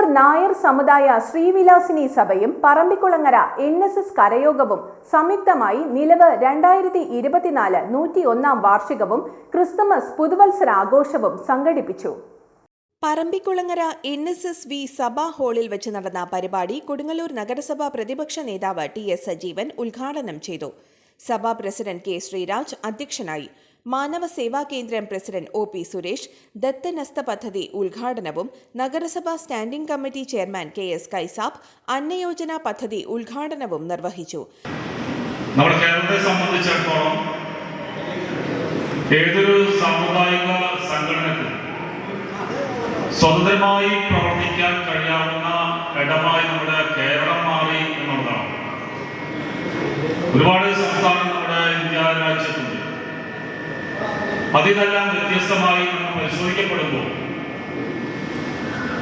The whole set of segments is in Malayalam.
Kodungallur Nair സമുദായ ശ്രീവിലാസിനി സഭയും പറമ്പിക്കുളങ്ങര എൻ എസ് എസ് കരയോഗവും സംയുക്തമായി നിലവ് രണ്ടായിരത്തി ഇരുപത്തിനാല് നൂറ്റി ഒന്നാം വാർഷികവും ക്രിസ്തുമസ് പുതുവത്സര ആഘോഷവും സംഘടിപ്പിച്ചു. Parambikulangara N S S V സഭാ ഹാളിൽ വെച്ച് നടന്ന പരിപാടി കൊടുങ്ങല്ലൂർ നഗരസഭാ പ്രതിപക്ഷ നേതാവ് ടി എസ് സജീവൻ ഉദ്ഘാടനം ചെയ്തു. സഭാ പ്രസിഡന്റ് കെ ശ്രീരാജ് അധ്യക്ഷനായി. Manava Seva Kendram president O P Suresh ദത്തനസ്ത പദ്ധതി ഉദ്ഘാടനവും നഗരസഭാ standing committee chairman K S Kaisab Anna Yojana പദ്ധതി ഉദ്ഘാടനവും നിർവഹിച്ചു. നമ്മുടെ കേരളത്തെ സംബന്ധിച്ചിടത്തോളം ഏതൊരു സാമുദായിക സംഘടനക്കും സ്വതന്ത്രമായി പ്രവർത്തിക്കാൻ കഴിയാവുന്ന ഇടമായി നമ്മുടെ കേരളം മാറി എന്നുള്ളതാണ്. ഒരുപാട് സംസ്ഥാനം അതിനെല്ലാം വ്യത്യസ്തമായി നമ്മൾ പരിശോധിക്കപ്പെടുമ്പോൾ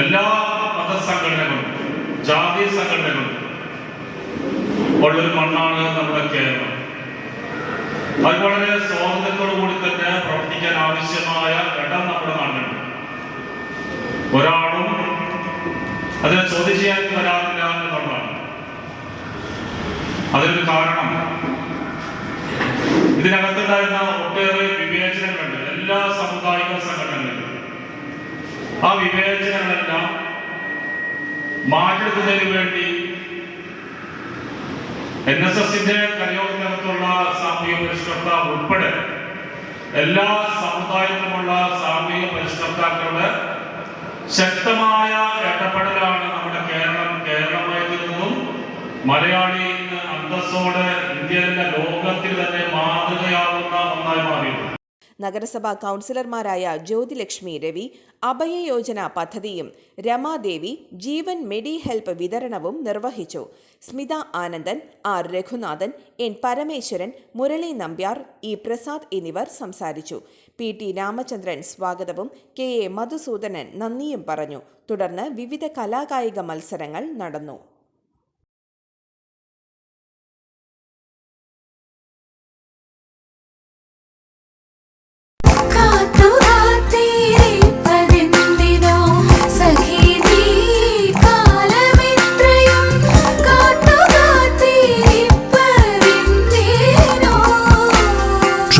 എല്ലാ മതസംഘടനകളും ജാതി സംഘടനകളും ഉള്ളൊരു മണ്ണാണ് നമ്മുടെ കേരളം. അത് വളരെ സ്വാതന്ത്ര്യത്തോടുകൂടി തന്നെ പ്രവർത്തിക്കാൻ ആവശ്യമായ ഇടം നമ്മുടെ നാട്ടിലുണ്ട് ഒരാളും അതിനെ ചോദ്യം ചെയ്യാൻ വരാറില്ല എന്നുള്ളതാണ്. അതിനൊരു കാരണം ഇതിനകത്തുണ്ടായിരുന്ന ഒട്ടേറെ വിവേചനങ്ങളുണ്ട്. എല്ലാ സാമുദായിക സംഘടനകളിലും. ആ വിവേചനങ്ങളെല്ലാം മാറ്റെടുക്കുന്നതിന് വേണ്ടി എൻ എസ് എസിന്റെ കരയോഗത്തിനകത്തുള്ള സാമൂഹിക പരിഷ്കർത്താവ് ഉൾപ്പെടെ എല്ലാ സമുദായത്തിലുമുള്ള സാമൂഹിക പരിഷ്കർത്താക്കളുടെ ശക്തമായ ഇടപെടലാണ് നമ്മുടെ കേരളം. കേരളമായി തീർന്നതും മലയാളി നഗരസഭാ കൗൺസിലർമാരായ ജ്യോതിലക്ഷ്മി രവി അഭയ യോജന പദ്ധതിയും രമാദേവി ജീവൻ മെഡി ഹെൽപ്പ് വിതരണവും നിർവഹിച്ചു. Smitha Anandan R Raghunathan N Parameswaran Murali Nambiar E Prasad എന്നിവർ സംസാരിച്ചു. പി ടി രാമചന്ദ്രൻ സ്വാഗതവും കെ എ മധുസൂദനൻ നന്ദിയും പറഞ്ഞു. തുടർന്ന് വിവിധ കലാകായിക മത്സരങ്ങൾ നടന്നു.